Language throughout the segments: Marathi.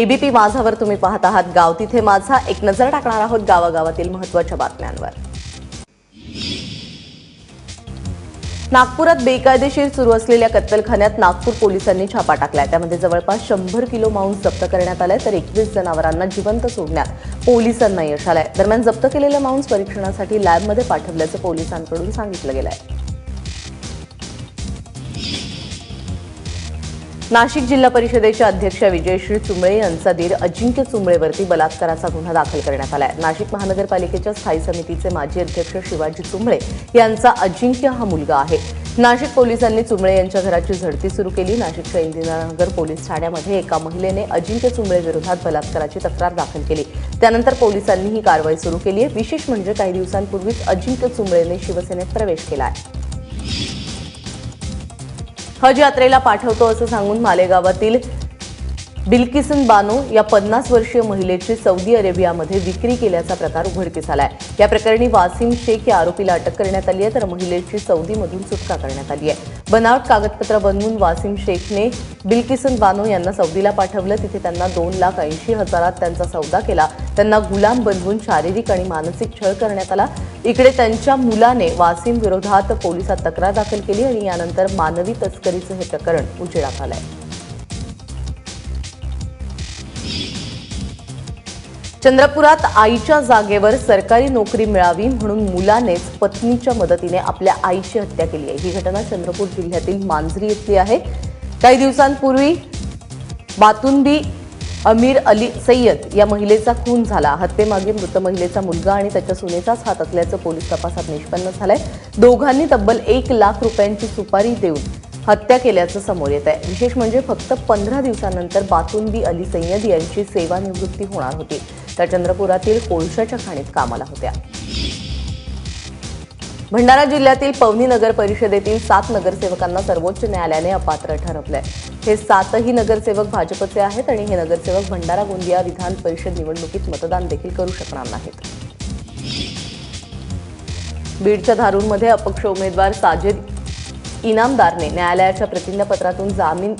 एबीपी माझावर तुम्ही पाहत आहात गाव. तिथे माझा एक नजर टाकणार आहोत गावागावातील महत्त्वाच्या बातम्यांवर. नागपुरात बेकायदेशीर सुरू असलेल्या कत्तलखान्यात नागपूर पोलिसांनी छापा टाकलाय. त्यामध्ये जवळपास शंभर किलो मांस जप्त करण्यात आलाय तर एकवीस जनावरांना जिवंत सोडण्यात पोलिसांना यश आलंय. दरम्यान जप्त केलेलं मांस परीक्षणासाठी लॅबमध्ये पाठवल्याचं पोलिसांकडून सांगितलं गेलंय. नाशिक जिल्हा परिषदेच्या अध्यक्ष विजयश्री चुंबळे यांचा दीर अजिंक्य चुंबळेवरती बलात्काराचा गुन्हा दाखल करण्यात आला आहे नाशिक महानगरपालिकेच्या स्थायी समितीचे माजी अध्यक्ष शिवाजी चुंबळे यांचा अजिंक्य हा मुलगा आहे. नाशिक पोलिसांनी चुंबळे यांच्या घराची झडती सुरू केली. नाशिकच्या इंदिरानगर पोलीस ठाण्यामध्ये एका महिलेने अजिंक्य चुंबळे विरोधात बलात्काराची तक्रार दाखल केली. त्यानंतर पोलिसांनी ही कारवाई सुरू केली आहे. विशेष म्हणजे काही दिवसांपूर्वीच अजिंक्य चुंबळेने शिवसेनेत प्रवेश केला आहे हज यात्रेला पाठवतो असं सांगून मालेगावातील बिल्किसन बानो या पन्नास वर्षीय महिलेची सौदी अरेबियामध्ये विक्री केल्याचा प्रकार उघडकीस आलाय. या प्रकरणी वासिम शेख या आरोपीला अटक करण्यात आली आहे तर महिलेची सौदीमधून सुटका करण्यात आली आहे. बनावट कागदपत्र बनवून वासिम शेखने बिल्किसन बानो यांना सौदीला पाठवलं. तिथे त्यांना दोन लाख ऐंशी हजारात त्यांचा सौदा केला. त्यांना गुलाम बनवून शारीरिक आणि मानसिक छळ करण्यात आला. इकडे त्यांच्या मुलाने वासिम विरोधात पोलिसात तक्रार दाखल केली आणि यानंतर मानवी तस्करीचं हे प्रकरण उजेडात आहे चंद्रपुरात आईच्या जागेवर सरकारी नोकरी मिळावी म्हणून मुलानेच पत्नीच्या मदतीने आपल्या आईची हत्या केली आहे. ही घटना चंद्रपूर जिल्ह्यातील मांजरी इथली आहे. काही दिवसांपूर्वी बातुंदी अमीर अली सय्यद या महिलेचा खून झाला. हत्येमागे मृत महिलेचा मुलगा आणि त्याच्या सुनेचाच हात असल्याचं पोलीस तपासात निष्पन्न झालंय. दोघांनी तब्बल एक लाख रुपयांची सुपारी देऊन हत्या केल्याचं समोर येत आहे विशेष म्हणजे फक्त पंधरा दिवसानंतर बातुंदी अली सय्यद यांची सेवानिवृत्ती होणार होती. त्या चंद्रपुरातील कोळशाच्या खाणीत कामाला होत्या. भंडारा जिल्ह्यातील पवनी नगर परिषदेतील सात नगरसेवकांना सर्वोच्च न्यायालयाने अपात्र ठरवलंय. हे सातही नगरसेवक भाजपचे आहेत आणि हे नगरसेवक भंडारा गोंदिया विधान परिषद निवडणुकीत मतदान देखील करू शकणार नाहीत. बीडच्या धारूरमध्ये अपक्ष उमेदवार साजिद इनामदारने न्यायालयाच्या प्रतिज्ञापत्रातून जामीन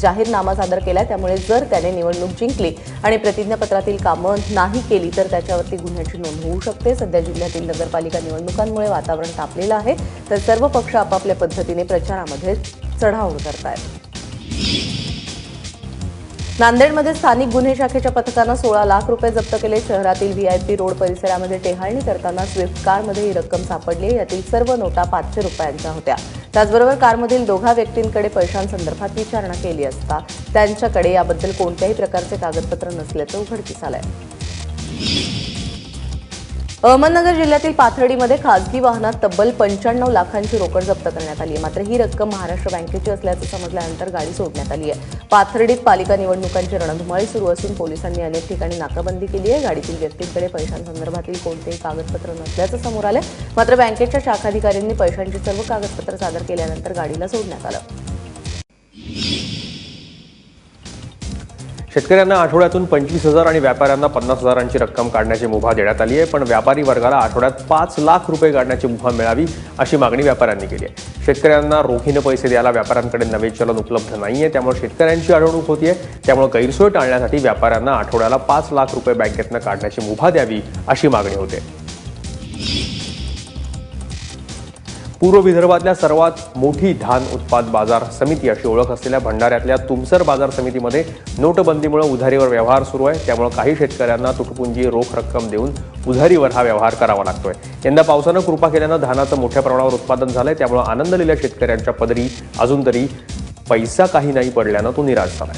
जाहीरनामा सादर केला त्यामुळे जर त्याने निवडणूक जिंकली आणि प्रतिज्ञापत्रातील कामं नाही केली तर त्याच्यावरती गुन्ह्याची नोंद होऊ शकते. सध्या जिल्ह्यातील नगरपालिका निवडणुकांमुळे वातावरण तापलेलं आहे. तर सर्व पक्ष आपापल्या पद्धतीने प्रचारामध्ये चढाओढ करतायत. नांदेडमध्ये स्थानिक गुन्हे शाखेच्या पथकानं सोळा लाख रुपये जप्त केले. शहरातील व्हीआयपी रोड परिसरामध्ये टेहाळणी करताना स्विफ्ट कारमध्ये ही रक्कम सापडली यातील सर्व नोटा पाचशे रुपयांच्या होत्या. त्याचबरोबर कारमधील दोघा व्यक्तींकडे पैशांसंदर्भात विचारणा केली असता त्यांच्याकडे याबद्दल कोणत्याही प्रकारचे कागदपत्र नसल्याचं उघडकीस आलंय. अहमदनगर जिल्ह्यातील पाथर्डीमध्ये खासगी वाहनात तब्बल पंच्याण्णव लाखांची रोकड जप्त करण्यात आली आहे. मात्र ही रक्कम महाराष्ट्र बँकेची असल्याचं समजल्यानंतर गाडी सोडण्यात आली आहे. पाथर्डीत पालिका निवडणुकांची रणधुमाळी सुरू असून पोलिसांनी अनेक ठिकाणी नाकाबंदी केली आहे. गाडीतील व्यक्तींकडे पैशांसंदर्भातील कोणतेही कागदपत्र नसल्याचं समोर आलं मात्र बँकेच्या शाखाधिकाऱ्यांनी पैशांची सर्व कागदपत्र सादर केल्यानंतर गाडीला सोडण्यात आलं. शेतकऱ्यांना आठवड्यातून पंचवीस हजार आणि व्यापाऱ्यांना पन्नास हजारांची रक्कम काढण्याची मुभा देण्यात आली आहे पण व्यापारी वर्गाला आठवड्यात पाच लाख रुपये काढण्याची मुभा मिळावी अशी मागणी व्यापाऱ्यांनी केली आहे. शेतकऱ्यांना रोखीनं पैसे द्यायला व्यापाऱ्यांकडे नवे चलन उपलब्ध नाही आहे त्यामुळे शेतकऱ्यांची अडवणूक होतीये त्यामुळे गैरसोय टाळण्यासाठी व्यापाऱ्यांना आठवड्याला पाच लाख रुपये बँकेतनं काढण्याची मुभा द्यावी अशी मागणी होते. पूर्व विदर्भातल्या सर्वात मोठी धान उत्पाद बाजार समिती अशी ओळख असलेल्या भंडाऱ्यातल्या तुमसर बाजार समितीमध्ये नोटबंदीमुळे उधारीवर व्यवहार सुरू आहे. त्यामुळे काही शेतकऱ्यांना तुटपुंजी रोख रक्कम देऊन उधारीवर हा व्यवहार करावा लागतोय. यंदा पावसानं कृपा केल्यानं धानाचं मोठ्या प्रमाणावर उत्पादन झालंय. त्यामुळे आनंदलेल्या शेतकऱ्यांच्या पदरी अजून तरी पैसा काही नाही पडल्यानं तो निराश झालाय.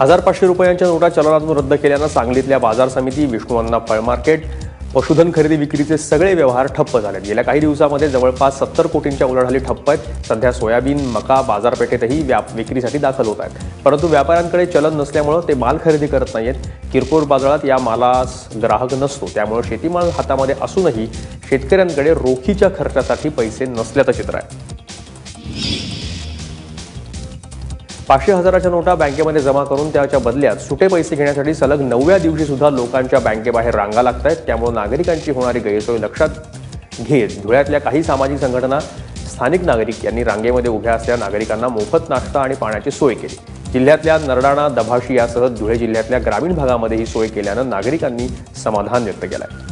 हजार पाचशे रुपयांच्या नोटा चलनातून रद्द केल्यानं सांगलीतल्या बाजार समिती विष्णुअण्णा फळ मार्केट पशुधन खरेदी विक्रीचे सगळे व्यवहार ठप्प झालेत गेल्या काही दिवसामध्ये जवळपास सत्तर कोटींच्या उलाढाली ठप्प आहेत. सध्या सोयाबीन मका बाजारपेठेतही व्याप विक्रीसाठी दाखल होत आहेत. परंतु व्यापाऱ्यांकडे चलन नसल्यामुळं ते माल खरेदी करत नाहीत किरकोळ बाजारात या मालास ग्राहक नसतो. त्यामुळे शेतीमाल हातामध्ये असूनही शेतकऱ्यांकडे रोखीच्या खर्चासाठी पैसे नसल्याचं चित्र आहे. पाचशे हजाराच्या नोटा बँकेमध्ये जमा करून त्याच्या बदल्यात सुटे पैसे घेण्यासाठी सलग नवव्या दिवशी सुद्धा लोकांच्या बँकेबाहेर रांगा लागत आहेत त्यामुळे नागरिकांची होणारी गैरसोय लक्षात घेत धुळ्यातल्या काही सामाजिक संघटना स्थानिक नागरिक यांनी रांगेमध्ये उभ्या असल्या नागरिकांना मोफत नाश्ता आणि पाण्याची सोय केली. जिल्ह्यातल्या नरडाणा दभाशी यासह धुळे जिल्ह्यातल्या ग्रामीण भागामध्ये ही सोय केल्यानं नागरिकांनी समाधान व्यक्त केलं आहे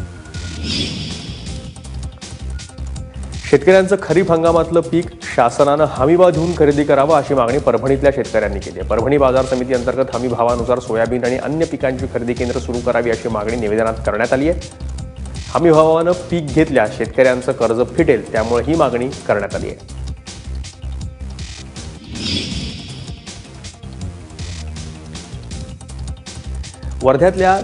शेतकऱ्यांचं खरीप हंगामातलं पीक शासनानं हमीभाव देऊन खरेदी करावं अशी मागणी परभणीतल्या शेतकऱ्यांनी केली आहे. परभणी बाजार समिती अंतर्गत हमी भावानुसार सोयाबीन आणि अन्य पिकांची खरेदी केंद्र सुरू करावी अशी मागणी निवेदनात करण्यात आली आहे. हमी भावानं पीक घेतल्यास शेतकऱ्यांचं कर्ज फिटेल त्यामुळे ही मागणी करण्यात आली आहे. वर्ध्यातल्या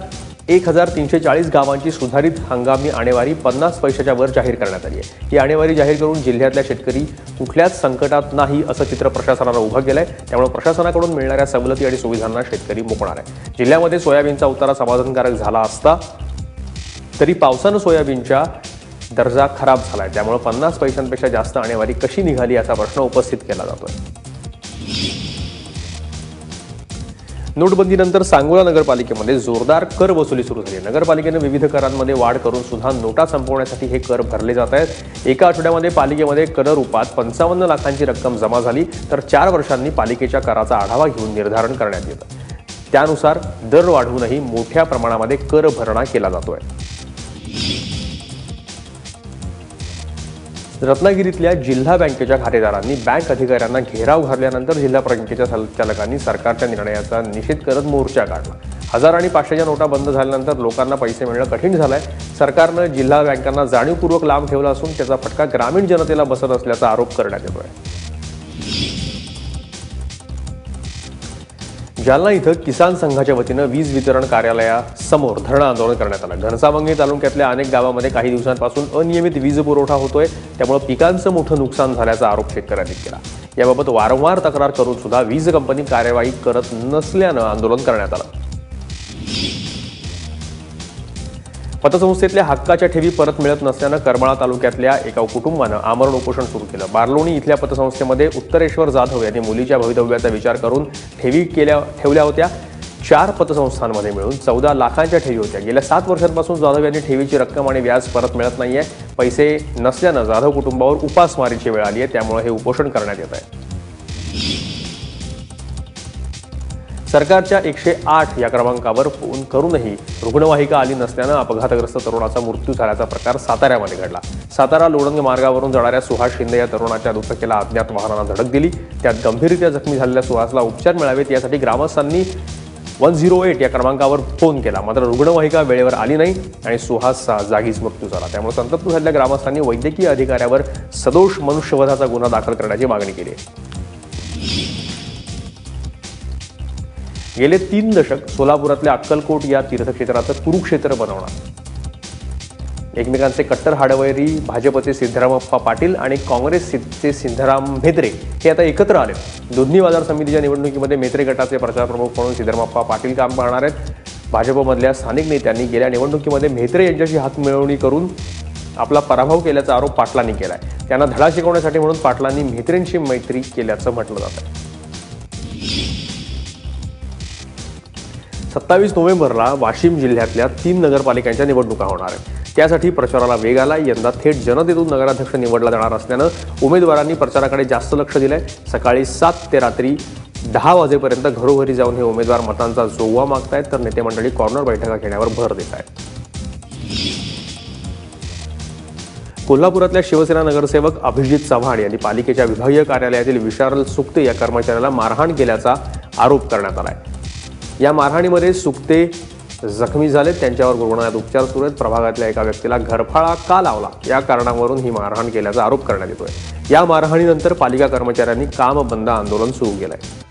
एक हजार तीनशे चाळीस गावांची सुधारित हंगामी आणेवारी पन्नास पैशाच्या वर जाहीर करण्यात आली आहे. ही आणेवारी जाहीर करून जिल्ह्यातल्या शेतकरी कुठल्याच संकटात नाही असं चित्र प्रशासनानं उभं केलं आहे त्यामुळे प्रशासनाकडून मिळणाऱ्या सवलती आणि सुविधांना शेतकरी मुकणार आहे. जिल्ह्यामध्ये सोयाबीनचा उतारा समाधानकारक झाला असता तरी पावसानं सोयाबीनच्या दर्जा खराब झाला आहे त्यामुळे पन्नास पैशांपेक्षा जास्त आणेवारी कशी निघाली याचा प्रश्न उपस्थित केला जातोय. नोटबंदीनंतर सांगोला नगरपालिकेमध्ये जोरदार कर वसुली सुरू झाली. आहे. नगरपालिकेनं विविध करांमध्ये वाढ करून सुद्धा नोटा संपवण्यासाठी हे कर भरले जात आहेत. एका आठवड्यामध्ये पालिकेमध्ये कर रूपात पंचावन्न लाखांची रक्कम जमा झाली तर चार वर्षांनी पालिकेच्या कराचा आढावा घेऊन निर्धारण करण्यात येतं. त्यानुसार दर वाढवूनही मोठ्या प्रमाणामध्ये कर भरणा केला जातोय. रत्नागिरीतल्या जिल्हा बँकेच्या खातेदारांनी बँक अधिकाऱ्यांना घेराव घातल्यानंतर जिल्हा बँकेच्या संचालकांनी सरकारच्या निर्णयाचा निषेध करत मोर्चा काढला. हजार आणि पाचशेच्या नोटा बंद झाल्यानंतर लोकांना पैसे मिळणं कठीण झालंय. सरकारनं जिल्हा बँकांना जाणीवपूर्वक लांब ठेवला असून त्याचा फटका ग्रामीण जनतेला बसत असल्याचा आरोप करण्यात येतोय. जालना इथं किसान संघाच्या वतीनं वीज वितरण कार्यालयासमोर धरणं आंदोलन करण्यात आलं. घनसावंगी तालुक्यातल्या अनेक गावांमध्ये काही दिवसांपासून अनियमित वीज पुरवठा होतोय. त्यामुळे पिकांचं मोठं नुकसान झाल्याचा आरोप शेतकऱ्यांनी केला. याबाबत वारंवार तक्रार करून सुद्धा वीज कंपनी कार्यवाही करत नसल्यानं आंदोलन करण्यात आलं. पतसंस्थेतल्या हक्काच्या ठेवी परत मिळत नसल्यानं करमाळा तालुक्यातल्या एका कुटुंबानं आमरण उपोषण सुरू केलं. बार्लोणी इथल्या पतसंस्थेमध्ये उत्तरेश्वर जाधव यांनी मुलीच्या भवितव्याचा विचार करून ठेवी केल्या ठेवल्या होत्या. चार पतसंस्थांमध्ये मिळून चौदा लाखांच्या ठेवी होत्या. गेल्या सात वर्षांपासून जाधव यांनी ठेवीची रक्कम आणि व्याज परत मिळत नाहीये. पैसे नसल्यानं जाधव कुटुंबावर उपासमारीची वेळ आली आहे त्यामुळे हे उपोषण करण्यात येत आहे. सरकारच्या एकशे आठ या क्रमांकावर फोन करूनही रुग्णवाहिका आली नसल्यानं अपघातग्रस्त तरुणाचा मृत्यू झाल्याचा प्रकार साताऱ्यामध्ये घडला. सातारा लोणंद मार्गावरून जाणाऱ्या सुहास शिंदे या तरुणाच्या दुचाकीला अज्ञात वाहनानं धडक दिली. त्यात गंभीररित्या जखमी झालेल्या सुहासला उपचार मिळावेत यासाठी ग्रामस्थांनी वन झिरो एट या क्रमांकावर फोन केला. मात्र रुग्णवाहिका वेळेवर आली नाही आणि सुहासचा जागीच मृत्यू झाला. त्यामुळे संतप्त झालेल्या ग्रामस्थांनी वैद्यकीय अधिकाऱ्यावर सदोष मनुष्यवधाचा गुन्हा दाखल करण्याची मागणी केली आहे. गेले तीन दशक सोलापुरातल्या अक्कलकोट या तीर्थक्षेत्राचं कुरुक्षेत्र बनवणार. एकमेकांचे कट्टर हाडवैरी भाजपचे सिद्धरामप्पा पाटील आणि काँग्रेसचे सिद्धराम म्हेत्रे हे आता एकत्र आले. दोन्ही बाजार समितीच्या निवडणुकीमध्ये म्हेत्रे गटाचे प्रचार प्रमुख म्हणून सिद्धरामप्पा पाटील काम पाहणार आहेत. भाजपमधल्या स्थानिक नेत्यांनी गेल्या निवडणुकीमध्ये म्हेत्रे यांच्याशी हातमिळवणी करून आपला पराभव केल्याचा आरोप पाटलांनी केला आहे त्यांना धडा शिकवण्यासाठी म्हणून पाटलांनी म्हेत्रेंशी मैत्री केल्याचं म्हटलं जात सत्तावीस नोव्हेंबरला वाशिम जिल्ह्यातल्या तीन नगरपालिकांच्या निवडणुका होणार आहेत. त्यासाठी प्रचाराला वेग आला यंदा थेट जनतेतून नगराध्यक्ष निवडला जाणार असल्यानं उमेदवारांनी प्रचाराकडे जास्त लक्ष दिलंय. सकाळी सात ते रात्री दहा वाजेपर्यंत घरोघरी जाऊन हे उमेदवार मतांचा जोवा मागतायत. तर नेते मंडळी कॉर्नर बैठका घेण्यावर भर देत आहेत कोल्हापुरातल्या शिवसेना नगरसेवक अभिजित चव्हाण यांनी पालिकेच्या विभागीय कार्यालयातील विशाल सुक्ते या कर्मचाऱ्याला मारहाण केल्याचा आरोप करण्यात आला आहे या मारहाणीमध्ये सुकते जखमी झाले त्यांच्यावर रुग्णालयात उपचार सुरू आहेत. प्रभागातल्या एका व्यक्तीला घरफाळा का लावला? या कारणावरून ही मारहाण केल्याचा आरोप करण्यात येतोय. या मारहाणीनंतर पालिका कर्मचाऱ्यांनी काम बंद आंदोलन सुरू केलं आहे